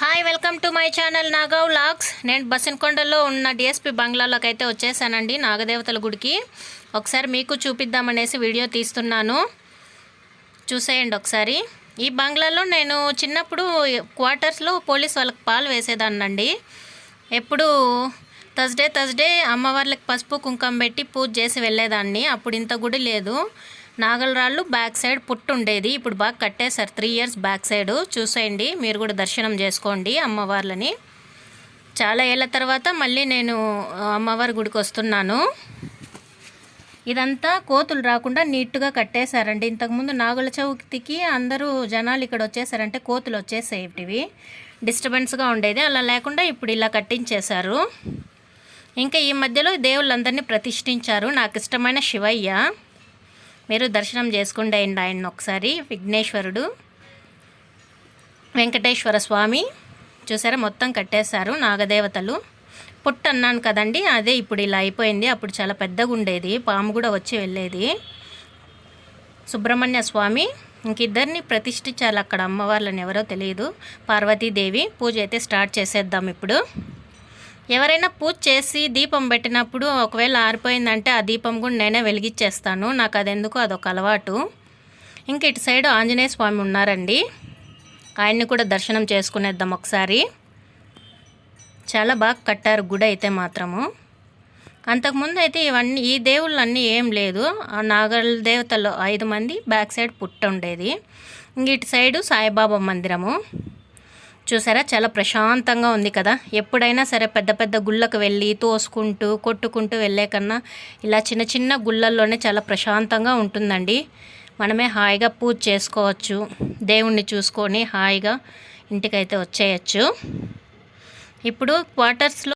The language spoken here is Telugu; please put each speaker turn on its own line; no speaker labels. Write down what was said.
Hi welcome to my channel Nagav logs నేను బసన్కొండలో ఉన్న డిఎస్పి బంగ్లాలోకి అయితే వచ్చేసానండి నాగదేవతల గుడికి. ఒకసారి మీకు చూపిద్దామనేసి వీడియో తీస్తున్నాను. చూసేయండి ఒకసారి. ఈ బంగ్లాలో నేను చిన్నప్పుడు క్వార్టర్స్లో పోలీస్ వాళ్ళకి పాలు వేసేదాన్నండి. ఎప్పుడు థర్స్డే థర్స్డే అమ్మవార్లకి పసుపు కుంకం పెట్టి పూజ చేసి వెళ్ళేదాన్ని. అప్పుడు ఇంత గుడి లేదు. నాగలరాళ్ళు బ్యాక్ సైడ్ పుట్టు ఉండేది ఇప్పుడు బాగా కట్టేశారు. Three years back side. చూసేయండి. మీరు కూడా దర్శనం చేసుకోండి అమ్మవార్లని. చాలా ఏళ్ళ తర్వాత మళ్ళీ నేను అమ్మవారి గుడికి వస్తున్నాను. ఇదంతా కోతులు రాకుండా నీట్గా కట్టేశారండి. ఇంతకుముందు నాగుల చవితికి అందరూ జనాలు ఇక్కడ వచ్చేసారంటే కోతులు వచ్చేసేటివి. డిస్టర్బెన్స్గా ఉండేది. అలా లేకుండా ఇప్పుడు ఇలా కట్టించేశారు. ఇంకా ఈ మధ్యలో దేవుళ్ళందరినీ ప్రతిష్ఠించారు. నాకు ఇష్టమైన శివయ్య. మీరు దర్శనం చేసుకుంటే ఆయన ఒకసారి? విఘ్నేశ్వరుడు వెంకటేశ్వర స్వామి చూసారా? మొత్తం కట్టేశారు నాగదేవతలు. పుట్ట అన్నాను కదండి అదే ఇప్పుడు ఇలా అయిపోయింది. అప్పుడు చాలా పెద్దగా ఉండేది. పాము కూడా వచ్చి వెళ్ళేది. సుబ్రహ్మణ్య స్వామి ఇంకిద్దరిని ప్రతిష్ఠించాలి అక్కడ అమ్మవార్లని ఎవరో తెలియదు. పార్వతీదేవి పూజ అయితే స్టార్ట్ చేసేద్దాం ఇప్పుడు. ఎవరైనా పూజ చేసి దీపం పెట్టినప్పుడు ఒకవేళ ఆరిపోయిందంటే ఆ దీపం కూడా నేనే వెలిగించేస్తాను నాకు అది ఎందుకు అదొక అలవాటు. ఇంక ఇటు సైడ్ ఆంజనేయ స్వామి ఉన్నారండి. ఆయన్ని కూడా దర్శనం చేసుకునేద్దాం ఒకసారి. చాలా బాగా కట్టారు గుడి అయితే మాత్రము. అంతకుముందు అయితే ఇవన్నీ ఈ దేవుళ్ళన్నీ ఏం లేదు. ఆ నాగల దేవతలు ఐదు మంది బ్యాక్ సైడ్ పుట్ట ఉండేది ఇంక ఇటు సైడు సాయిబాబా మందిరము. చూసారా? చాలా ప్రశాంతంగా ఉంది కదా? ఎప్పుడైనా సరే పెద్ద పెద్ద గుళ్ళకు వెళ్ళి తోసుకుంటూ కొట్టుకుంటూ వెళ్ళే కన్నా ఇలా చిన్న చిన్న గుళ్ళల్లోనే చాలా ప్రశాంతంగా ఉంటుందండి. మనమే హాయిగా పూజ చేసుకోవచ్చు. దేవుణ్ణి చూసుకొని హాయిగా ఇంటికైతే వచ్చేయచ్చు. ఇప్పుడు క్వార్టర్స్లో